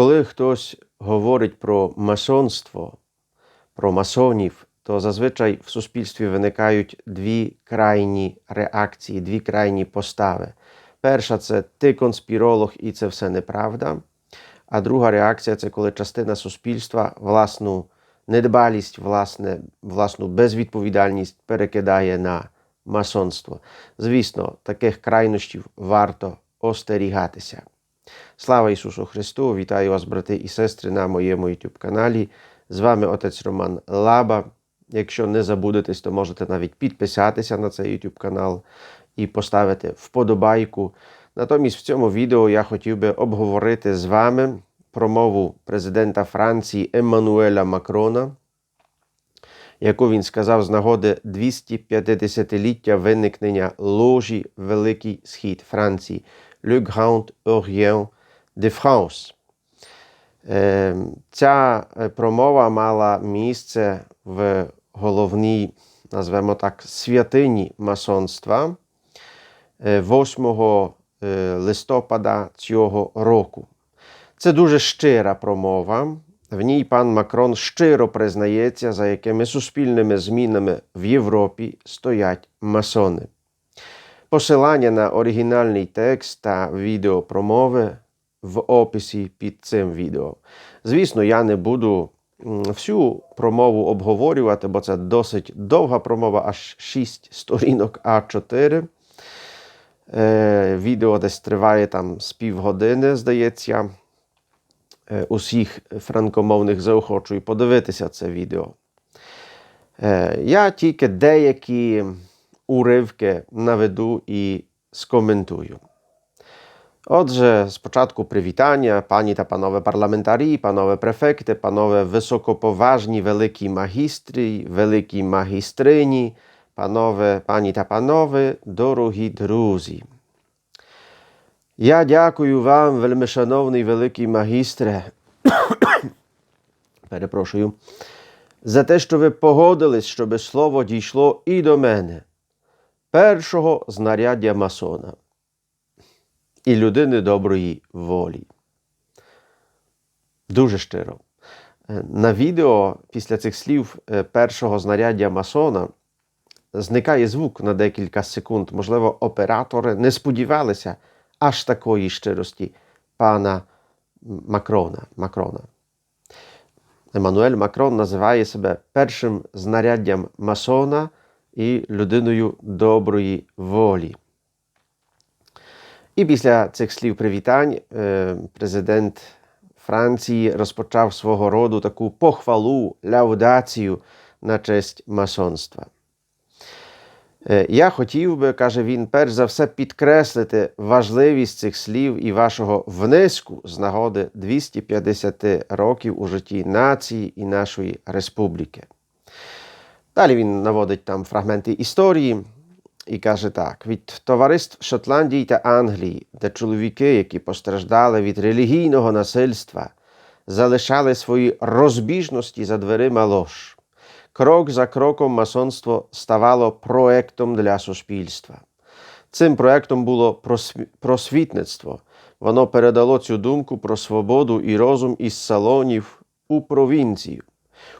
Коли хтось говорить про масонство, про масонів, то зазвичай в суспільстві виникають дві крайні реакції, дві крайні постави. Перша це ти конспіролог і це все неправда. А друга реакція це коли частина суспільства власну недбалість, власне, власну безвідповідальність перекидає на масонство. Звісно, таких крайнощів варто остерігатися. Слава Ісусу Христу! Вітаю вас, брати і сестри, на моєму YouTube каналі. З вами отець Роман Лаба. Якщо не забудетесь, то можете навіть підписатися на цей YouTube канал і поставити вподобайку. Натомість в цьому відео я хотів би обговорити з вами промову президента Франції Еммануеля Макрона, яку він сказав з нагоди 250-ліття виникнення ложі Великий Схід Франції Le Grand Orient de France. Е, Ця промова мала місце в головній, назвемо так, святині масонства е, 8 е, листопада цього року. Це дуже щира промова. В ній пан Макрон щиро признається, за якими суспільними змінами в Європі стоять масони. Посилання на оригінальний текст та відео промови в описі під цим відео. Звісно, я не буду всю промову обговорювати, бо це досить довга промова, аж 6 сторінок А4. Е, відео десь триває там з півгодини, здається. Е, Усіх франкомовних заохочую подивитися це відео. Е, Я тільки деякі уривки наведу і скоментую. Отже, спочатку привітання, пані та панове парламентарі, панове префекти, панове високоповажні великі магістрі, великі магістрині, панове, пані та панове, дорогі друзі. Я дякую вам, вельмишановний великий магістре. Перепрошую. За те, що ви погодились, щоби слово дійшло і до мене, першого знаряддя масона і людини доброї волі. Дуже щиро. Е, На відео після цих слів е, першого знаряддя масона зникає звук на декілька секунд. Можливо, оператори не сподівалися аж такої щирості пана Макрона. Макрона. Еммануель Макрон називає себе першим знаряддям масона і людиною доброї волі. І після цих слів привітань е, президент Франції розпочав свого роду таку похвалу, ляудацію на честь масонства. Е, Я хотів би, каже він, перш за все підкреслити важливість цих слів і вашого внеску з нагоди 250 років у житті нації і нашої республіки. Далі він наводить там фрагменти історії і каже так: від товариств Шотландії та Англії, де чоловіки, які постраждали від релігійного насильства, залишали свої розбіжності за дверима лож. Крок за кроком масонство ставало проектом для суспільства. Цим проектом було просвітництво. Воно передало цю думку про свободу і розум із салонів у провінцію.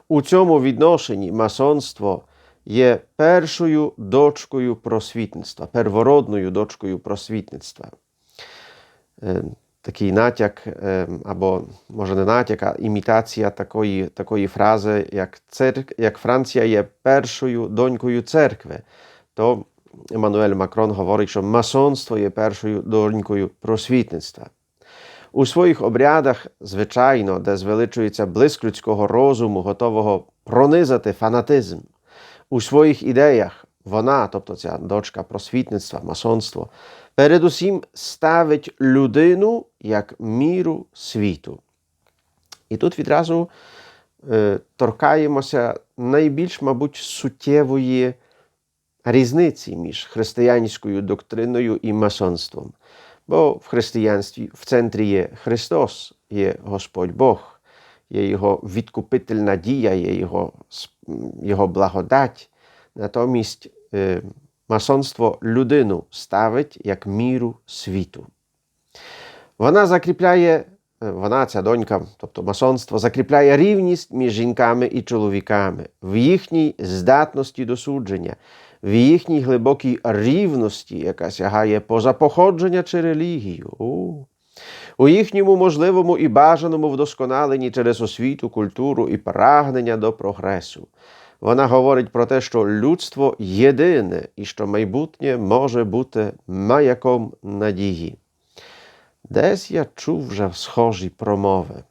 У цьому відношенні масонство є першою дочкою просвітництва, первородною дочкою просвітництва. Е, Такий натяк, е, або може не натяк, а імітація такої, такої фрази, як, церк, як Франція є першою донькою церкви. То Еммануель Макрон говорить, що масонство є першою донькою просвітництва. У своїх обрядах, звичайно, де звеличується блиск людського розуму, готового пронизати фанатизм. У своїх ідеях вона, тобто ця дочка просвітництва, масонство, передусім ставить людину як міру світу. І тут відразу е, торкаємося найбільш, мабуть, суттєвої різниці між християнською доктриною і масонством. Бо в християнстві в центрі є Христос, є Господь Бог, є Його відкупительна дія, є Його, Його благодать. Натомість масонство людину ставить як міру світу. Вона закріпляє вона, ця донька, тобто масонство, закріпляє рівність між жінками і чоловіками в їхній здатності до судження, в їхній глибокій рівності, яка сягає поза походження чи релігію. У, їхньому можливому і бажаному вдосконаленні через освіту, культуру і прагнення до прогресу. Вона говорить про те, що людство єдине і що майбутнє може бути маяком надії. Десь я чув вже схожі промови.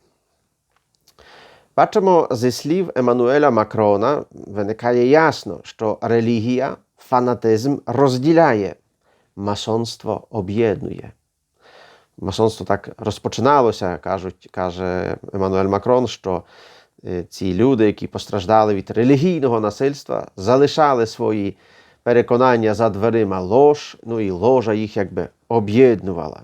Бачимо, зі слів Еммануеля Макрона виникає ясно, що релігія, фанатизм розділяє, масонство об'єднує. Масонство так розпочиналося, кажуть, каже Еммануель Макрон, що е, ці люди, які постраждали від релігійного насильства, залишали свої переконання за дверима лож, ну і ложа їх якби об'єднувала.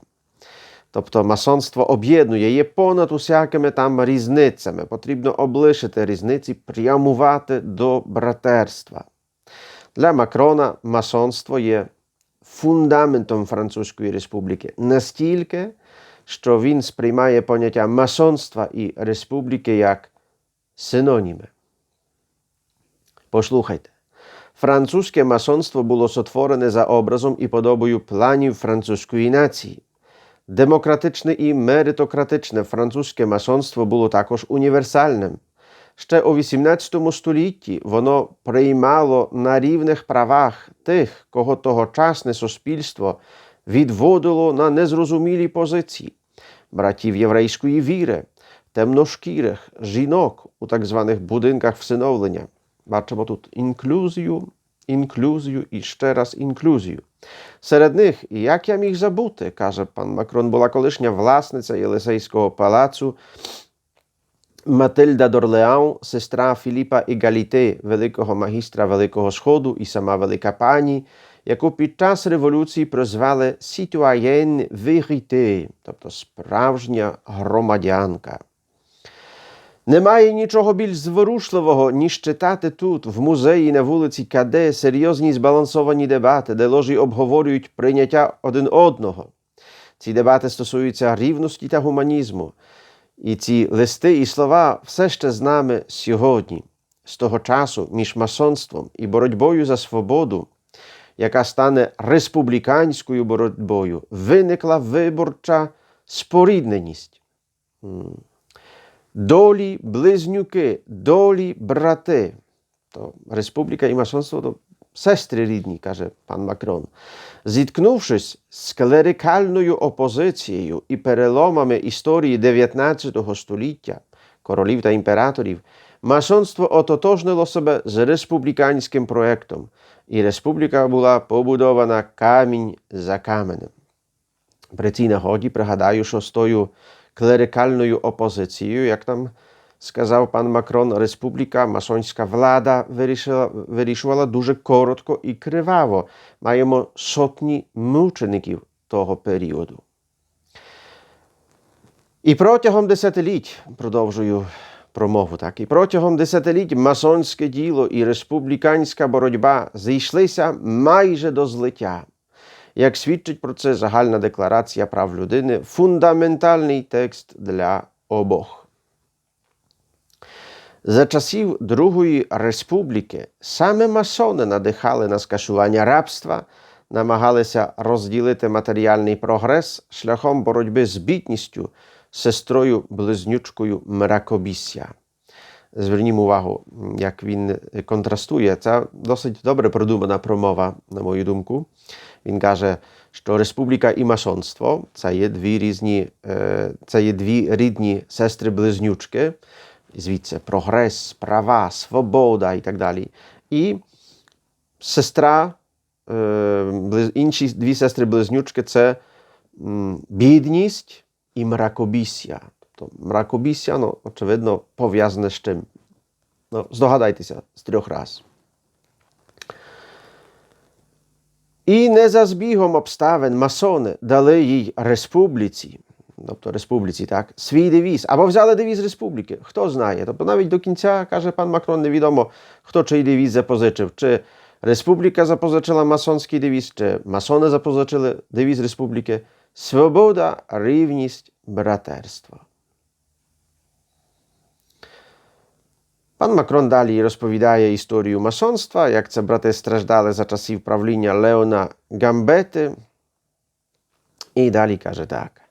Тобто масонство об'єднує, є понад усякими там різницями. Потрібно облишити різниці, прямувати до братерства. Для Макрона масонство є фундаментом Французької республіки настільки, що він сприймає поняття масонства і республіки як синоніми. Послухайте. Французьке масонство було сотворене за образом і подобою планів французької нації. Демократичне і меритократичне французьке масонство було також універсальним. Ще у XVIII столітті воно приймало на рівних правах тих, кого тогочасне суспільство відводило на незрозумілі позиції братів єврейської віри, темношкірих, жінок у так званих будинках всиновлення. Бачимо тут інклюзію, інклюзію і ще раз інклюзію. Серед них, як я міг забути, каже пан Макрон, була колишня власниця Єлисейського палацу Матильда Дорлеан, сестра Філіпа і Галіте, великого магістра Великого Сходу і сама велика пані, яку під час революції прозвали Citoyenne Vérité, тобто справжня громадянка. Немає нічого більш зворушливого, ніж читати тут, в музеї на вулиці Каде, серйозні збалансовані дебати, де ложі обговорюють прийняття один одного. Ці дебати стосуються рівності та гуманізму. І ці листи і слова все ще з нами сьогодні, з того часу між масонством і боротьбою за свободу, яка стане республіканською боротьбою, виникла виборча спорідненість. Долі близнюки, долі брати. То республіка і масонство то сестри рідні, каже пан Макрон. Зіткнувшись з клерикальною опозицією і переломами історії 19 століття, королів та імператорів, масонство ототожнило себе з республіканським проєктом, і республіка була побудована камінь за каменем. При цій нагоді пригадаю, що з клерикальною опозицією, як там сказав пан Макрон, республіка, масонська влада вирішила, вирішувала дуже коротко і криваво. Маємо сотні мучеників того періоду. І протягом десятиліть, продовжую промову, так, і протягом десятиліть масонське діло і республіканська боротьба зійшлися майже до злиття. Як свідчить про це загальна декларація прав людини, фундаментальний текст для обох. За часів Другої республіки саме масони надихали на скасування рабства, намагалися розділити матеріальний прогрес шляхом боротьби з бідністю, сестрою близнючкою мракобісся. Звернімо увагу, як він контрастує. Це досить добре продумана промова, на мою думку. Він каже, що республіка і масонство це є дві різні, це є дві рідні сестри-близнючки, звідси прогрес, права, свобода і так далі. І сестра, інші дві сестри-близнючки це бідність і мракобісся. Тобто мракобісся, ну, очевидно, пов'язане з чим. Ну, здогадайтеся з трьох раз. І не за збігом обставин масони дали їй республіці, тобто республіці, так, свій девіз, або взяли девіз республіки. Хто знає. Тобто навіть до кінця, каже пан Макрон, невідомо, хто чий девіз запозичив. Чи республіка запозичила масонський девіз, чи масони запозичили девіз республіки. Свобода, рівність, братерство. Пан Макрон далі розповідає історію масонства, як це брати страждали за часів правління Леона Гамбети. І далі каже так.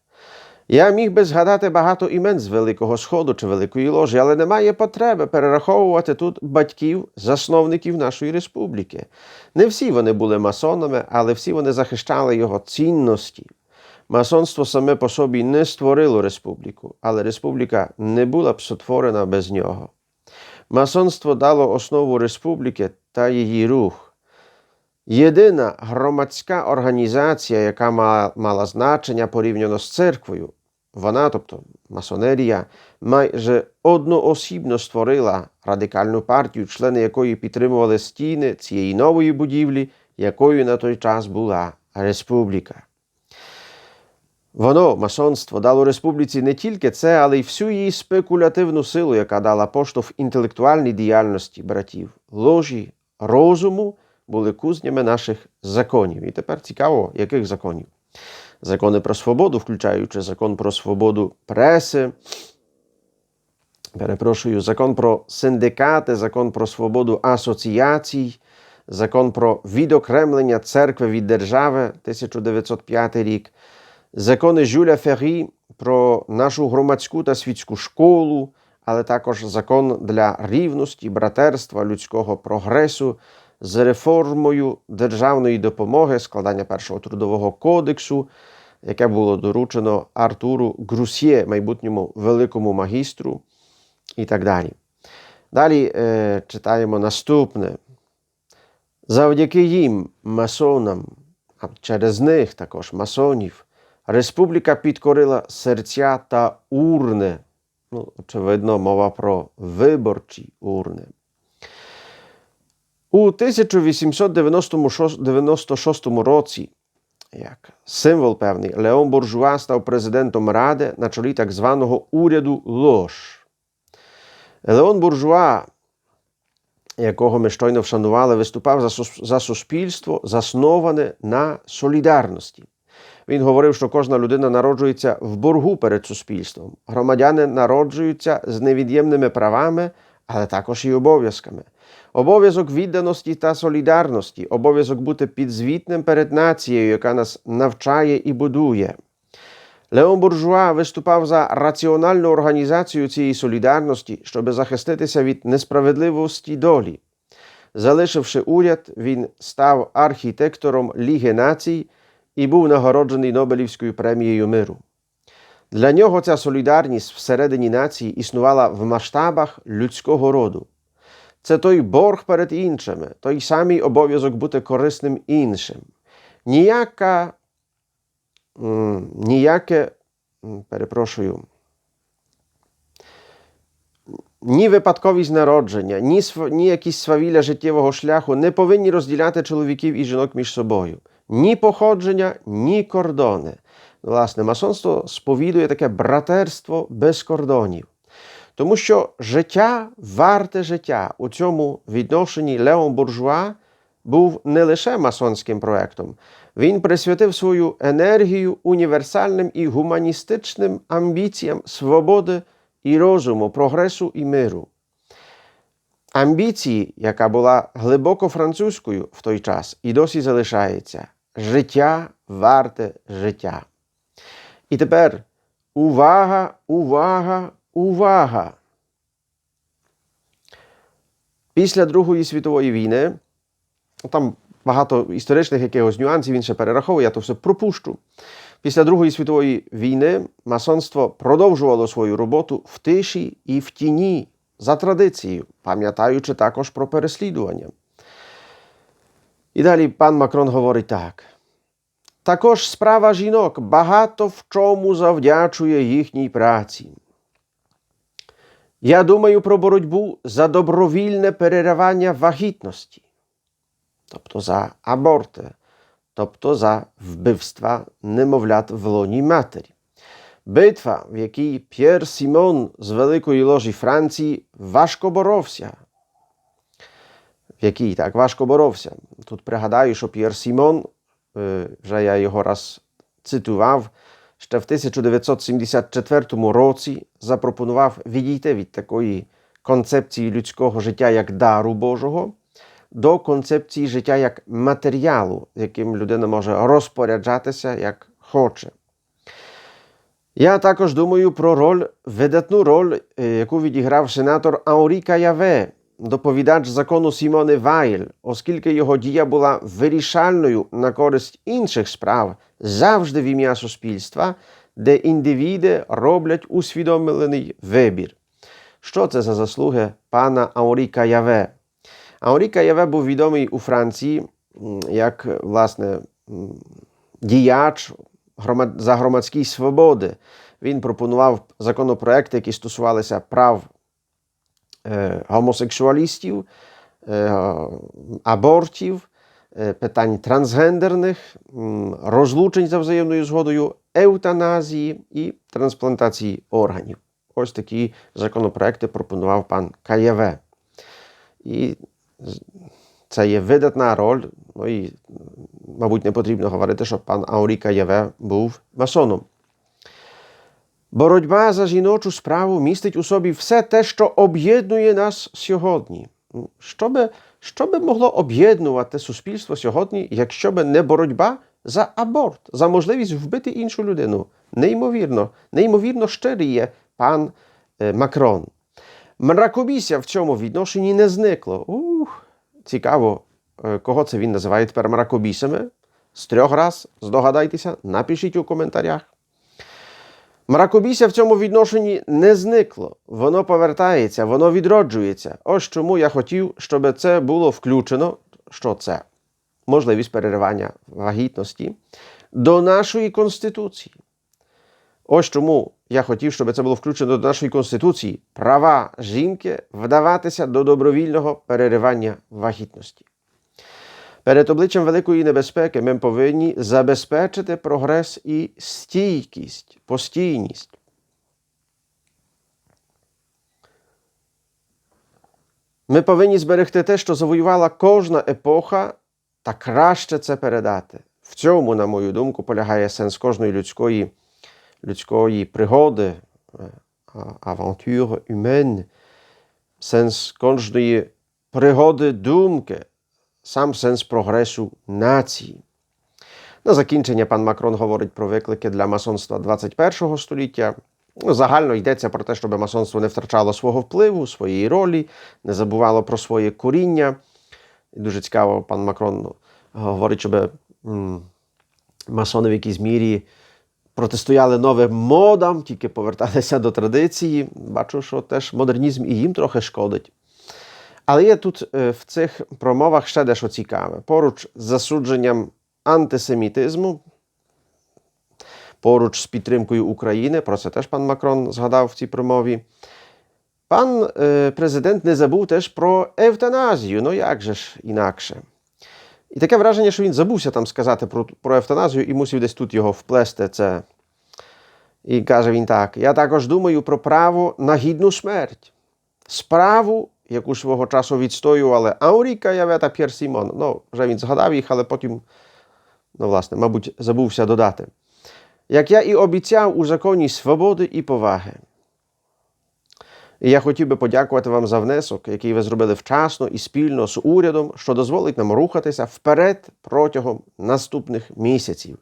Я міг би згадати багато імен з Великого Сходу чи Великої Ложі, але немає потреби перераховувати тут батьків, засновників нашої республіки. Не всі вони були масонами, але всі вони захищали його цінності. Масонство саме по собі не створило республіку, але республіка не була б сотворена без нього. Масонство дало основу республіки та її рух. Єдина громадська організація, яка мала значення порівняно з церквою, вона, тобто масонерія, майже одноосібно створила радикальну партію, члени якої підтримували стіни цієї нової будівлі, якою на той час була республіка. Воно, масонство, дало республіці не тільки це, але й всю її спекулятивну силу, яка дала поштовх інтелектуальній діяльності братів. Ложі розуму були кузнями наших законів. І тепер цікаво, яких законів? Закони про свободу, включаючи закон про свободу преси, перепрошую, закон про синдикати, закон про свободу асоціацій, закон про відокремлення церкви від держави 1905 рік, закони Жюля Феррі про нашу громадську та світську школу, але також закон для рівності, братерства, людського прогресу з реформою державної допомоги, складання першого трудового кодексу, яке було доручено Артуру Грусьє, майбутньому великому магістру, і так далі. Далі е, читаємо наступне. Завдяки їм, масонам, а через них також масонів, республіка підкорила серця та урни. Ну, очевидно, мова про виборчі урни. У 1896 році, як символ певний, Леон Буржуа став президентом Ради на чолі так званого уряду Лож. Леон Буржуа, якого ми щойно вшанували, виступав за суспільство, засноване на солідарності. Він говорив, що кожна людина народжується в боргу перед суспільством. Громадяни народжуються з невід'ємними правами, але також і обов'язками. Обов'язок відданості та солідарності, обов'язок бути підзвітним перед нацією, яка нас навчає і будує. Леон Буржуа виступав за раціональну організацію цієї солідарності, щоб захиститися від несправедливості долі. Залишивши уряд, він став архітектором Ліги націй і був нагороджений Нобелівською премією миру. Для нього ця солідарність всередині нації існувала в масштабах людського роду. Це той борг перед іншими, той самий обов'язок бути корисним іншим. Ніяка, ніяке, перепрошую, ні випадковість народження, ні, ні якісь свавілля життєвого шляху не повинні розділяти чоловіків і жінок між собою. Ні походження, ні кордони. Власне, масонство сповідує таке братерство без кордонів. Тому що життя варте життя. У цьому відношенні Леон Буржуа був не лише масонським проектом. Він присвятив свою енергію універсальним і гуманістичним амбіціям свободи і розуму, прогресу і миру. Амбіції, яка була глибоко французькою в той час і досі залишається життя варте життя. І тепер увага, увага, увага. Після Другої світової війни, там багато історичних якихось нюансів він ще перераховує, я то все пропущу. Після Другої світової війни масонство продовжувало свою роботу в тиші і в тіні за традицією, пам'ятаючи також про переслідування. І далі пан Макрон говорить так. Також справа жінок багато в чому завдячує їхній праці. Я думаю про боротьбу за добровільне переривання вагітності, тобто за аборти, тобто за вбивства немовлят в лоні матері. Битва, в якій П'єр Сімон з Великої ложі Франції важко боровся. В якій так важко боровся. Тут пригадаю, що П'єр Сімон, е, вже я його раз цитував, ще в 1974 році запропонував відійти від такої концепції людського життя як дару Божого до концепції життя як матеріалу, яким людина може розпоряджатися як хоче. Я також думаю про роль, видатну роль, е, яку відіграв сенатор Ауріка Яве, доповідач закону Сімони Вайль, оскільки його дія була вирішальною на користь інших справ, завжди в ім'я суспільства, де індивіди роблять усвідомлений вибір. Що це за заслуги пана Ауріка Яве? Ауріка Яве був відомий у Франції як власне діяч за громадські свободи. Він пропонував законопроекти, які стосувалися прав е, абортів, питань трансгендерних, розлучень за взаємною згодою, еутаназії і трансплантації органів. Ось такі законопроекти пропонував пан Каєве. І це є видатна роль. Ну і, мабуть, не потрібно говорити, що пан Аурі Каєве був масоном. Боротьба за жіночу справу містить у собі все те, що об'єднує нас сьогодні. Ну, Що би, що би могло об'єднувати суспільство сьогодні, якщо би не боротьба за аборт, за можливість вбити іншу людину? Неймовірно, неймовірно щирий є пан е, Макрон. Мракобісся в цьому відношенні не зникло. Ух, цікаво, е, кого це він називає тепер мракобісами. З трьох раз здогадайтеся, напишіть у коментарях. Мракобісся в цьому відношенні не зникло. Воно повертається, воно відроджується. Ось чому я хотів, щоб це було включено. Що це? Можливість переривання вагітності до нашої Конституції. Ось чому я хотів, щоб це було включено до нашої Конституції права жінки вдаватися до добровільного переривання вагітності. Перед обличчям великої небезпеки ми повинні забезпечити прогрес і стійкість, постійність. Ми повинні зберегти те, що завоювала кожна епоха, та краще це передати. В цьому, на мою думку, полягає сенс кожної людської, людської пригоди, е, авантюр humaine, сенс кожної пригоди думки, сам сенс прогресу нації. На закінчення пан Макрон говорить про виклики для масонства 21 століття. Ну, Загально йдеться про те, щоб масонство не втрачало свого впливу, своєї ролі, не забувало про своє коріння. І дуже цікаво, пан Макрон ну, говорить, щоб масони в якійсь мірі протистояли новим модам, тільки поверталися до традиції. Бачу, що теж модернізм і їм трохи шкодить. Але є тут е, в цих промовах ще дещо цікаве. Поруч з засудженням антисемітизму, поруч з підтримкою України, про це теж пан Макрон згадав в цій промові. Пан е, президент не забув теж про евтаназію. Ну як же ж інакше? І таке враження, що він забувся там сказати про, про евтаназію і мусив десь тут його вплести це. І каже він так: я також думаю про право на гідну смерть. Справу, яку свого часу відстоювали Ауріка Яве та П'єр Сімон. Ну, вже він згадав їх, але потім, ну, власне, мабуть, забувся додати. Як я і обіцяв у законі свободи і поваги. І я хотів би подякувати вам за внесок, який ви зробили вчасно і спільно з урядом, що дозволить нам рухатися вперед протягом наступних місяців.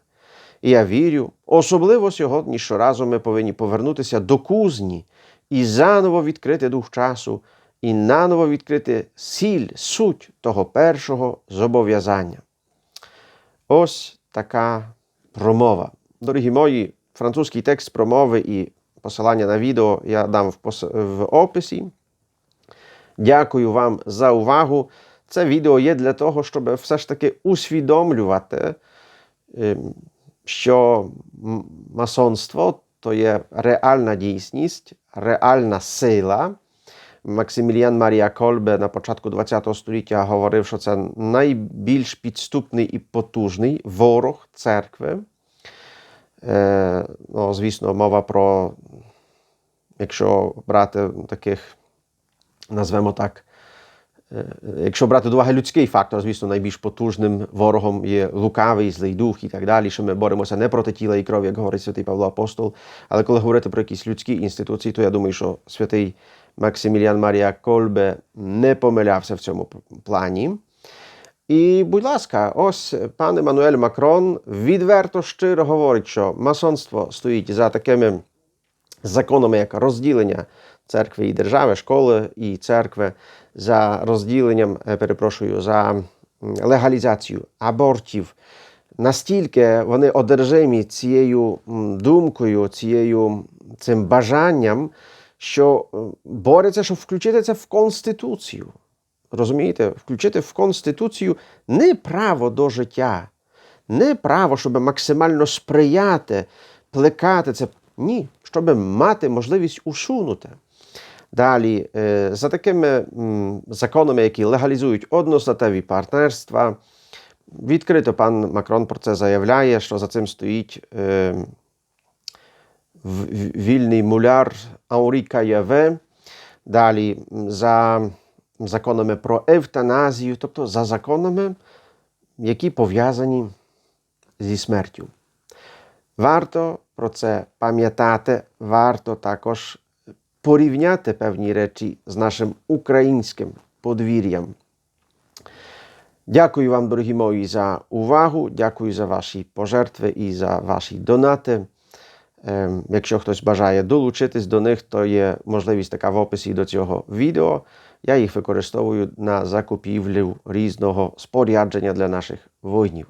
І я вірю, особливо сьогодні, що разом ми повинні повернутися до кузні і заново відкрити дух часу, і наново відкрити сіль, суть того першого зобов'язання. Ось така промова. Дорогі мої, французький текст промови і посилання на відео я дам в, пос- в описі. Дякую вам за увагу. Це відео є для того, щоб все ж таки усвідомлювати, ем, що масонство то є реальна дійсність, реальна сила. Максиміліан Марія Кольбе на початку ХХ століття говорив, що це найбільш підступний і потужний ворог церкви. Е, ну, звісно, мова про, якщо брати таких, назвемо так, якщо брати до уваги людський фактор, звісно, найбільш потужним ворогом є лукавий, злий дух і так далі, що ми боремося не проти тіла і крові, як говорить святий Павло Апостол. Але коли говорити про якісь людські інституції, то я думаю, що святий Максиміліан Марія Кольбе не помилявся в цьому плані. І, будь ласка, ось пан Еммануель Макрон відверто щиро говорить, що масонство стоїть за такими законами, як розділення церкви і держави, школи і церкви, за розділенням, е, перепрошую, за легалізацію абортів. Настільки вони одержимі цією думкою, цією цим бажанням, що е, борються, щоб включити це в Конституцію. Розумієте, включити в Конституцію не право до життя, не право, щоб максимально сприяти, плекати це. Ні, щоб мати можливість усунути. Далі, е, за такими законами, які легалізують одностатеві партнерства, відкрито пан Макрон про це заявляє, що за цим стоїть е, вільний муляр Henri Каєве. Далі за законами про евтаназію, тобто за законами, які пов'язані зі смертю. Варто про це пам'ятати, варто також порівняти певні речі з нашим українським подвір'ям. Дякую вам, дорогі мої, за увагу. Дякую за ваші пожертви і за ваші донати. Ем, Якщо хтось бажає долучитись до них, то є можливість така в описі до цього відео. Я їх використовую на закупівлю різного спорядження для наших воїнів.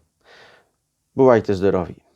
Бувайте здорові!